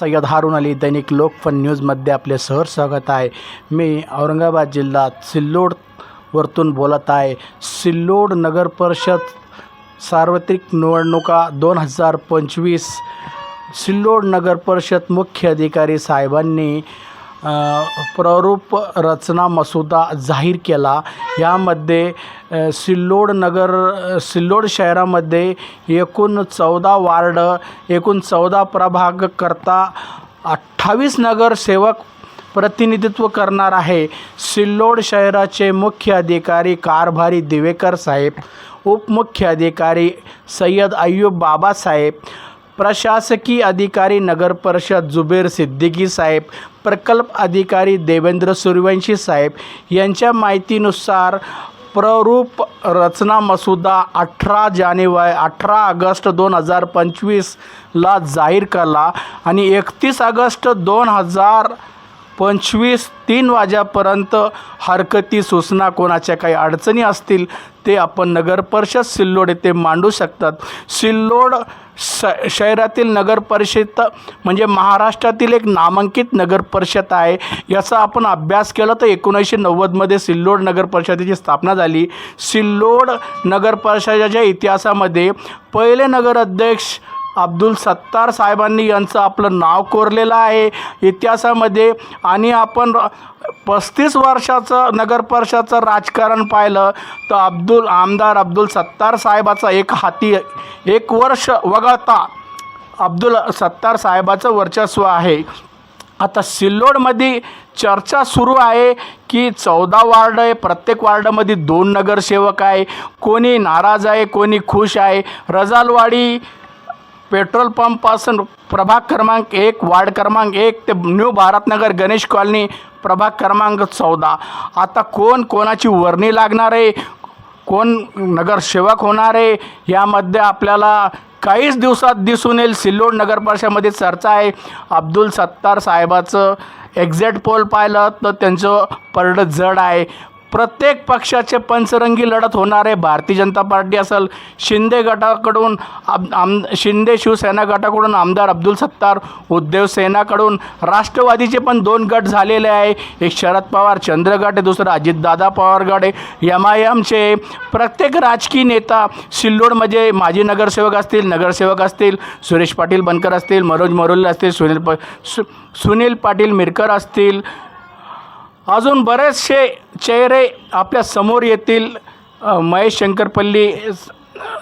सय्यद हारून अली दैनिक लोकफन न्यूजमध्ये आपले सहर स्वागत आहे. मी औरंगाबाद जिल्हा सिल्लोड वरतून बोलत आहे. सिल्लोड नगर परिषद सार्वत्रिक निवडणुका दोन हजार पंचवीस. सिल्लोड नगर परिषद मुख्य अधिकारी साहेबांनी प्ररूप रचना मसुदा जाहीर केला. यामध्ये सिल्लोड नगर सिल्लोड शहरामध्ये एकूण चौदा वार्ड एकूण चौदा प्रभाग करता अठ्ठावीस नगरसेवक प्रतिनिधित्व करणार आहे. सिल्लोड शहराचे मुख्य अधिकारी कारभारी दिवेकर साहेब उपमुख्य अधिकारी सय्यद अय्यूब बाबासाहेब प्रशासकीय अधिकारी नगर परिषद जुबेर सिद्दीकी साहेब प्रकल्प अधिकारी देवेंद्र सूर्यवंशी साहेब यांच्या माहितीनुसार प्ररूप रचना मसुदा अठरा जानेवारी अठरा ऑगस्ट दोन हजार पंचवीसला जाहीर केला आणि एकतीस ऑगस्ट दोन हजार पंचवीस तीन वाजेपर्यंत हरकती सूचना कोणाच्या काही अडचणी असतील ते आपण नगर परिषद सिल्लोड येथे मांडू शकतात. सिल्लोड श शहरातील नगरपरिषद म्हणजे महाराष्ट्रातील एक नामांकित नगरपरिषद आहे. याचा आपण अभ्यास केला तर एकोणीसशे नव्वदमध्ये सिल्लोड नगरपरिषदेची स्थापना झाली. सिल्लोड नगरपरिषदाच्या इतिहासामध्ये पहिले नगर अध्यक्ष अब्दुल सत्तार साहेबांनी यांचं आपलं नाव कोरलेलं आहे. इतिहासामध्ये आणि आपण पस्तीस वर्षाचं नगर परिषदचं राजकारण पाहिलं तर अब्दुल आमदार अब्दुल सत्तार साहेबाचा एक हाती एक वर्ष वगळता अब्दुल सत्तार साहेबाचं वर्चस्व आहे. आता सिल्लोडमध्ये चर्चा सुरू आहे की चौदा वार्ड आहे प्रत्येक वार्डामध्ये दोन नगरसेवक आहे. कोणी नाराज आहे कोणी खुश आहे. रजालवाडी पेट्रोल पंपपासून प्रभाग क्रमांक एक वार्ड क्रमांक एक ते न्यू भारतनगर गणेश कॉलनी प्रभाग क्रमांक चौदा. आता कोण कोणाची वर्णी लागणार आहे? कोण नगरसेवक होणार आहे? यामध्ये आपल्याला काहीच दिवसात दिसून येईल. सिल्लोड नगर परिषदेमध्ये चर्चा आहे. अब्दुल सत्तार साहेबाचं एक्झॅक्ट पोल पाहिलं तर त्यांचं परडं जड आहे. प्रत्येक पक्षाचे पंचरंगी लढत होणार आहे. भारतीय जनता पार्टी असेल शिंदे गटाकडून आम आम शिंदे शिवसेना गटाकडून आमदार अब्दुल सत्तार उद्धव सेनाकडून राष्ट्रवादीचे पण दोन गट झालेले आहे. एक शरद पवार चंद्र आहे दुसरं अजितदादा पवार गट आहे. एम आय एमचे प्रत्येक राजकीय नेता सिल्लोडमध्ये माजी नगरसेवक असतील नगरसेवक असतील सुरेश पाटील बनकर असतील मनोज मरोल असतील सुनील प सु सुनील पाटील मिरकर असतील अजून बरेचसे चेहरे आपल्यासमोर येतील. महेश शंकरपल्ली स-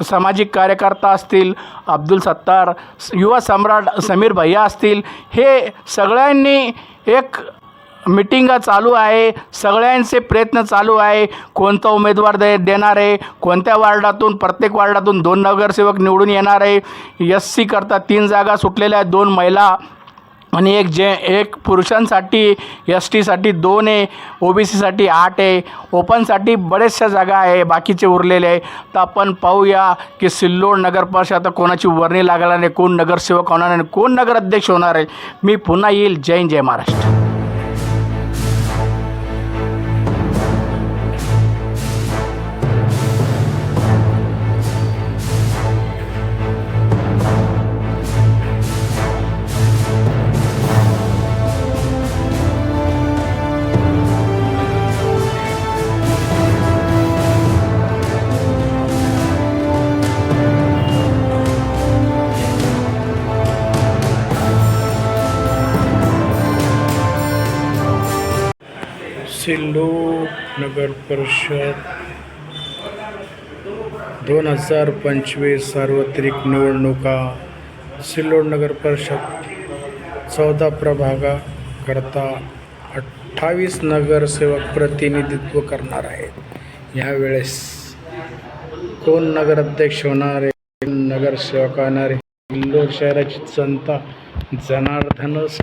सामाजिक कार्यकर्ता असतील अब्दुल सत्तार युवा सम्राट समीर भैया असतील. हे सगळ्यांनी एक मिटिंगा चालू आहे. सगळ्यांचे प्रयत्न चालू आहे. कोणता उमेदवार दे देणार आहे? कोणत्या वार्डातून प्रत्येक वार्डातून दोन नगरसेवक निवडून येणार आहे? एस सी करता तीन जागा सुटलेल्या आहेत. दोन महिला आणि एक जे एक पुरुषांसाठी एस टीसाठी दोन आहे ओ बी सीसाठी आठ आहे ओपनसाठी बरेचशा जागा आहे बाकीचे उरलेले आहे. तर आपण पाहूया की सिल्लोड नगर परिषद आता कोणाची वर्णी लागणार नाही कोण नगरसेवक होणार नाही कोण नगराध्यक्ष होणार आहे. मी पुन्हा येईल. जय हिंद, जय महाराष्ट्र. सिल्लोड नगर परिषद. दोन हजार पंचवीस सार्वत्रिक निवडणुका सिल्लोड नगर परिषद. चौदा प्रभागाकरता अठ्ठावीस नगरसेवक प्रतिनिधित्व करणार आहेत. यावेळेस कोण नगराध्यक्ष होणार आहे? कोण नगरसेवक होणार आहे? सिल्लोड शहराची जनता जनार्दनच.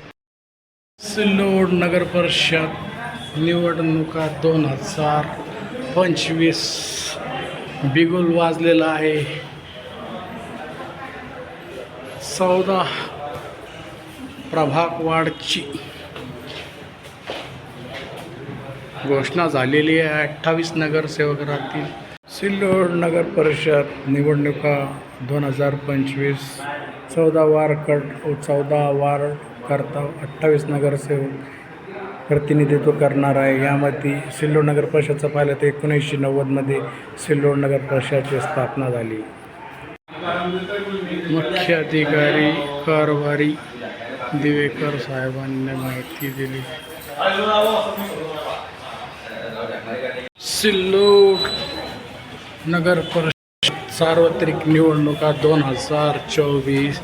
सिल्लोड नगर परिषद निवडणुका दोन हजार पंचवीस बिगुल वाजलेला आहे. चौदा प्रभागवाडची घोषणा झालेली आहे. अठ्ठावीस नगरसेवक राहतील सिल्लोड नगर परिषद निवडणुका दोन हजार पंचवीस. चौदा वार्ड कट चौदा वार्ड करता अठ्ठावीस नगरसेवक प्रतिनिधित्व करणार आहे. यामध्ये सिल्लोड नगर परिषदचं पाहिलं तर एकोणीसशे नव्वदमध्ये सिल्लोड नगर स्थापना झाली. मुख्य अधिकारी कारभारी दिवेकर साहेबांनी माहिती दिली. सिल्लोड नगर परिषद सार्वत्रिक निवडणुका दोन हजार चोवीस